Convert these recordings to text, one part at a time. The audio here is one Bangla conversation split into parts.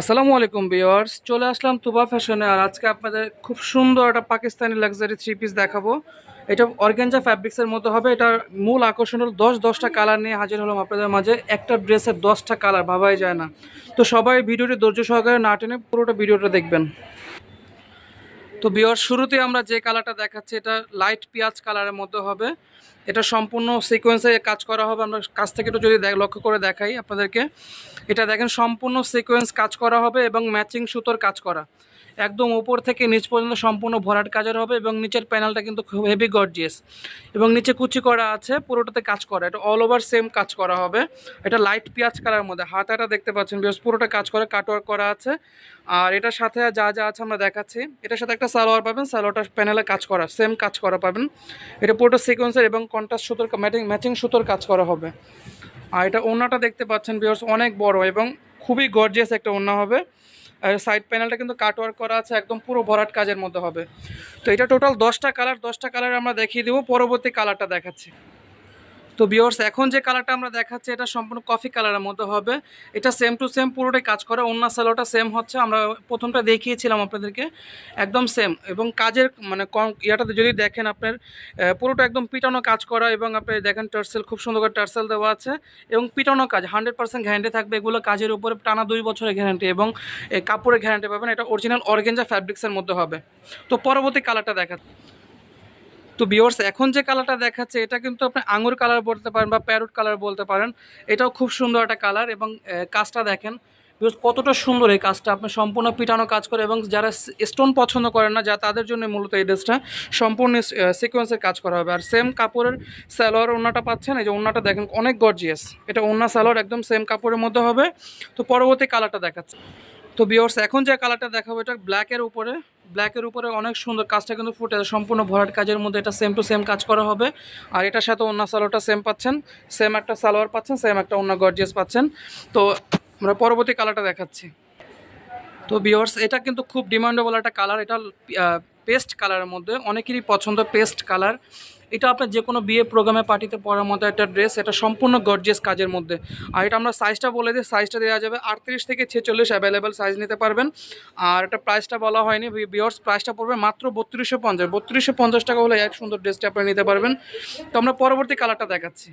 আসসালামু আলাইকুম ভিউয়ার্স, চলে আসলাম তুবা ফ্যাশনে আর আজকে আপনাদের খুব সুন্দর একটা পাকিস্তানি লাক্সারি থ্রি পিস দেখাবো। এটা অর্গ্যানজা ফ্যাব্রিক্সের মতো হবে, এটার মূল আকর্ষণ হলো দশ দশটা কালার নিয়ে হাজির হলাম আপনাদের মাঝে। একটা ড্রেসের দশটা কালার ভাবাই যায় না। তো সবাই ভিডিওটি ধৈর্য সহকারে না টেনে পুরোটা ভিডিওটা দেখবেন। তো বিয়ার শুরুতে আমরা যে কালারটা দেখাচ্ছি, এটা লাইট পেঁয়াজ কালারের মধ্যে হবে। এটা সম্পূর্ণ সিকোয়েন্সে কাজ করা হবে। আমরা কাছ থেকে একটু যদি লক্ষ্য করে দেখাই আপনাদেরকে। এটা দেখেন, সম্পূর্ণ সিকোয়েন্স কাজ করা হবে এবং ম্যাচিং সুতোর কাজ করা। একদম ওপর থেকে নিচ পর্যন্ত সম্পূর্ণ ভরাট কাজের হবে এবং নিচের প্যানেলটা কিন্তু খুব হেভি গর্জিয়াস এবং নিচে কুচি করা আছে, পুরোটাতে কাজ করা। এটা অল ওভার সেম কাজ করা হবে। এটা লাইট পেঁয়াজ কালার মধ্যে। হাতাটা দেখতে পাচ্ছেন বিকজ পুরোটা কাজ করে কাটওয়ার্ক করা আছে। আর এটার সাথে যা যা আছে আমরা দেখাচ্ছি। এটার সাথে একটা সালোয়ার পাবেন, সালোয়ারটা প্যানেলে কাজ করা সেম কাজ করা পাবেন। এটা পুরোটা সিকোয়েন্সের এবং কন্ট্রাস্ট সুতোর ম্যাচিং ম্যাচিং সুতোর কাজ করা হবে। আর এটা ওড়নাটা দেখতে পাচ্ছেন বিয়ার্স অনেক বড় এবং খুবই গর্জিয়াস একটা ওড়না হবে। আর সাইড প্যানেলটা কিন্তু কাটওয়ার্ক করা আছে, একদম পুরো ভরাট কাজের মধ্যে হবে। তো এটা টোটাল দশটা কালার দশটা কালার আমরা দেখিয়ে দেবো, পরবর্তী কালারটা দেখাচ্ছি। তো বিয়র্স এখন যে কালারটা আমরা দেখাচ্ছি, এটা সম্পূর্ণ কফি কালারের মধ্যে হবে। এটা সেম টু সেম পুরোটাই কাজ করে অন্য সালোটা সেম হচ্ছে। আমরা প্রথমটা দেখিয়েছিলাম আপনাদেরকে, একদম সেম এবং কাজের মানে কম, ইয়াটাতে যদি দেখেন আপনার পুরোটা একদম পিটানো কাজ করা এবং আপনি দেখেন টার্সেল, খুব সুন্দর করে টার্সেল দেওয়া আছে। এবং পিটানো কাজ হান্ড্রেড পার্সেন্ট গ্যারান্টি থাকবে। এগুলো কাজের উপরে টানা দুই বছরের গ্যারান্টি এবং কাপড়ের গ্যারান্টি পাবেন। এটা অরিজিনাল অর্গেঞ্জা ফ্যাব্রিক্সের মধ্যে হবে। তো পরবর্তী কালারটা দেখা তো বিয়র্স এখন যে কালারটা দেখাচ্ছে, এটা কিন্তু আপনি আঙুর কালার বলতে পারেন বা প্যারোট কালার বলতে পারেন। এটাও খুব সুন্দর একটা কালার এবং কাজটা দেখেন বিকজ কতটা সুন্দর এই কাজটা। আপনি সম্পূর্ণ পিটানো কাজ করে এবং যারা স্টোন পছন্দ করেন না, যা তাদের জন্য মূলত এই ড্রেসটা সম্পূর্ণ সিকোয়েন্সের কাজ করা হবে। আর সেম কাপড়ের সালোয়ার ওনাটা পাচ্ছেন, এই যে ওনাটা দেখেন, অনেক গর্জিয়াস এটা ওনা সালোয়ার একদম সেম কাপড়ের মধ্যে হবে। তো পরবর্তী কালারটা দেখাচ্ছে। তো বিয়র্স এখন যে কালারটা দেখাবো, এটা ব্ল্যাকের উপরে। ব্ল্যাকের উপরে অনেক সুন্দর কাজটা কিন্তু ফুটে সম্পূর্ণ ভরাট কাজের মধ্যে এটা সেম টু সেম কাজ করা হবে। আর এটার সাথে অন্য সালোয়ারটা সেম পাচ্ছেন। সেম একটা সালোয়ার পাচ্ছেন সেম একটা অন্য গর্জিয়াস পাচ্ছেন। তো আমরা পরবর্তী কালারটা দেখাচ্ছি। তো বিয়র্স এটা কিন্তু খুব ডিমান্ডেবল একটা কালার এটা পেস্ট কালারের মধ্যে, অনেকেরই পছন্দ পেস্ট কালার এটা আপনার যে কোনো বিয়ে প্রোগ্রামে পার্টিতে পরার মতো একটা ড্রেস এটা সম্পূর্ণ গর্জিয়াস কাজের মধ্যে। আর এটা আমরা সাইজটা বলে দিই সাইজটা দেওয়া যাবে আটত্রিশ থেকে ছেচল্লিশ অ্যাভেলেবেল সাইজ নিতে পারবেন। আর এটা প্রাইসটা বলা হয়নি বিয়র্স প্রাইসটা পড়বে মাত্র বত্রিশশো পঞ্চাশ। বত্রিশশো পঞ্চাশ টাকা হলে এক সুন্দর ড্রেসটা আপনি নিতে পারবেন। তো আমরা পরবর্তী কালারটা দেখাচ্ছি।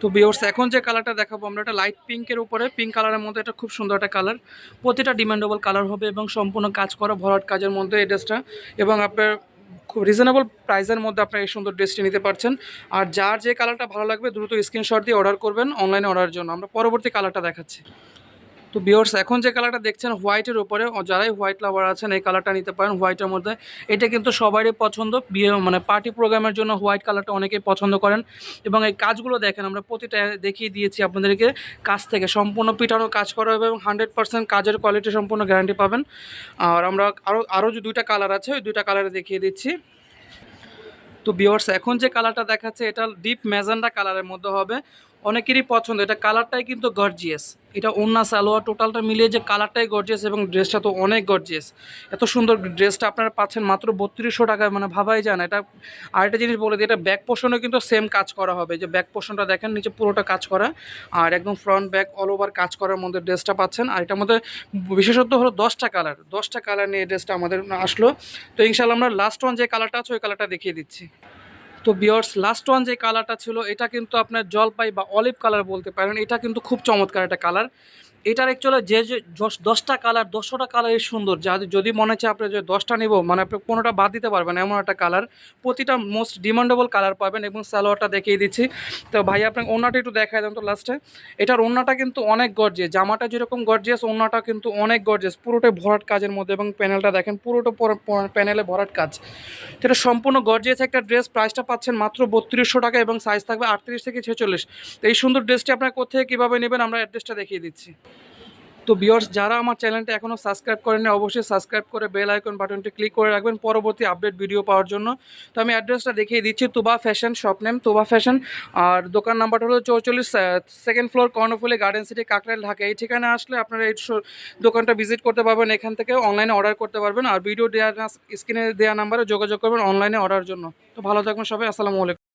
তো বিয়র্স এখন যে কালারটা দেখাবো, আমরা একটা লাইট পিঙ্কের উপরে পিঙ্ক কালারের মধ্যে এটা খুব সুন্দর একটা কালার প্রতিটা ডিমান্ডেবল কালার হবে এবং সম্পূর্ণ কাজ করা ভরাট কাজের মধ্যে এই ড্রেসটা এবং আপনার খুব রিজনেবল প্রাইসের মধ্যে আপনার এই সুন্দর ড্রেসটি নিতে পারছেন। আর যার যে কালারটা ভালো লাগবে, দ্রুত স্ক্রিনশট দিয়ে অর্ডার করবেন অনলাইনে অর্ডারের জন্য। আমরা পরবর্তী কালারটা দেখাচ্ছি। তো বিয়র্স এখন যে কালারটা দেখছেন হোয়াইটের উপরে যারাই হোয়াইট লাভার আছেন, এই কালারটা নিতে পারেন হোয়াইটের মধ্যে। এটা কিন্তু সবারই পছন্দ। বিয়ে মানে পার্টি প্রোগ্রামের জন্য হোয়াইট কালারটা অনেকেই পছন্দ করেন। এবং এই কাজগুলো দেখেন, আমরা প্রতিটা দেখিয়ে দিয়েছি আপনাদেরকে কাজ থেকে। সম্পূর্ণ পিটানো কাজ করা হবে এবং হান্ড্রেড পার্সেন্ট কাজের কোয়ালিটি সম্পূর্ণ গ্যারান্টি পাবেন। আর আমরা আরও আরও যে দুইটা কালার আছে, ওই দুইটা কালারে দেখিয়ে দিচ্ছি। তো বিয়ার্স এখন যে কালারটা দেখাচ্ছে, এটা ডিপ ম্যাজেন্ডা কালারের মধ্যে হবে। অনেকেরই পছন্দ। এটা কালারটাই কিন্তু গর্জিয়াস এটা ওন্না সালোয়ার টোটালটা মিলিয়ে যে কালারটাই গর্জিয়াস এবং ড্রেসটা তো অনেক গর্জিয়াস এত সুন্দর ড্রেসটা আপনারা পাচ্ছেন মাত্র বত্রিশশো টাকায় মানে ভাবাই যায় না। এটা আরেকটা জিনিস বলে দিই, এটা ব্যাক পোর্শনে কিন্তু সেম কাজ করা হবে। যে ব্যাক পোর্শনটা দেখেন, নিচে পুরোটা কাজ করা। আর একদম ফ্রন্ট ব্যাক অল ওভার কাজ করার মধ্যে ড্রেসটা পাচ্ছেন। আর এটার মধ্যে বিশেষত্ব হলো দশটা কালার দশটা কালার নিয়ে ড্রেসটা আমাদের আসলো। তো ইনশাল্লাহ আমরা লাস্ট ওয়ান যে কালারটা আছে, ওই কালারটা দেখিয়ে দিচ্ছি। তো বিয়ার্স লাস্ট ওয়ান যে কালারটা ছিল, এটা কিন্তু আপনার জলপাই বা অলিভ কালার বলতে পারেন। এটা কিন্তু খুব চমৎকার একটা কালার এটার অ্যাকচুয়ালি যে দশটা কালার দশটা কালারই সুন্দর। যা যদি মনে হচ্ছে আপনি যে দশটা নেব মানে আপনি কোনোটা বাদ দিতে পারবেন এমন একটা কালার প্রতিটা মোস্ট ডিমান্ডেবল কালার পাবেন এবং সালোয়ারটা দেখিয়ে দিচ্ছি। তো ভাই, আপনাকে ওনাটা একটু দেখায় দেন তো লাস্টে এটার ওনাটা কিন্তু অনেক গর্জিয়াস জামাটা যেরকম গর্জিয়াস ওনাটা কিন্তু অনেক গর্জিয়াস পুরোটাই ভরাট কাজের মধ্যে এবং প্যানেলটা দেখেন, পুরোটা প্যানেলে ভরাট কাজ। এটা সম্পূর্ণ গর্জিয়াস একটা ড্রেস প্রাইসটা পাচ্ছেন মাত্র বত্রিশশো টাকা এবং সাইজ থাকবে আটত্রিশ থেকে ছেচল্লিশ। তো এই সুন্দর ড্রেসটি আপনার কোথায় কীভাবে নেবেন, আমরা অ্যাড্রেসটা দেখিয়ে দিচ্ছি। তো বিয়ার্স যারা আমার চ্যানেলটা এখনও সাবস্ক্রাইব করেনি অবশ্যই সাবস্ক্রাইব করে বেল আইকন বাটনটি ক্লিক করে রাখবেন। পরবর্তী আপডেট ভিডিও পাওয়ার জন্য। তো আমি অ্যাড্রেসটা দেখিয়ে দিচ্ছি, Tuba fashion shop name Tuba fashion আর দোকান নাম্বারটা হলো চৌচল্লিশ second floor Karnaphuli garden city Kakrail, Dhaka. এই ঠিকানা আসলে আপনারা এই দোকানটা ভিজিট করতে পারবেন। এখান থেকে অনলাইনে অর্ডার করতে পারবেন। আর ভিডিও দেওয়া স্ক্রিনে দেওয়া নাম্বারে যোগাযোগ করবেন অনলাইনে অর্ডার জন্য। তো ভালো থাকবেন সবাই। আসসালামু আলাইকুম।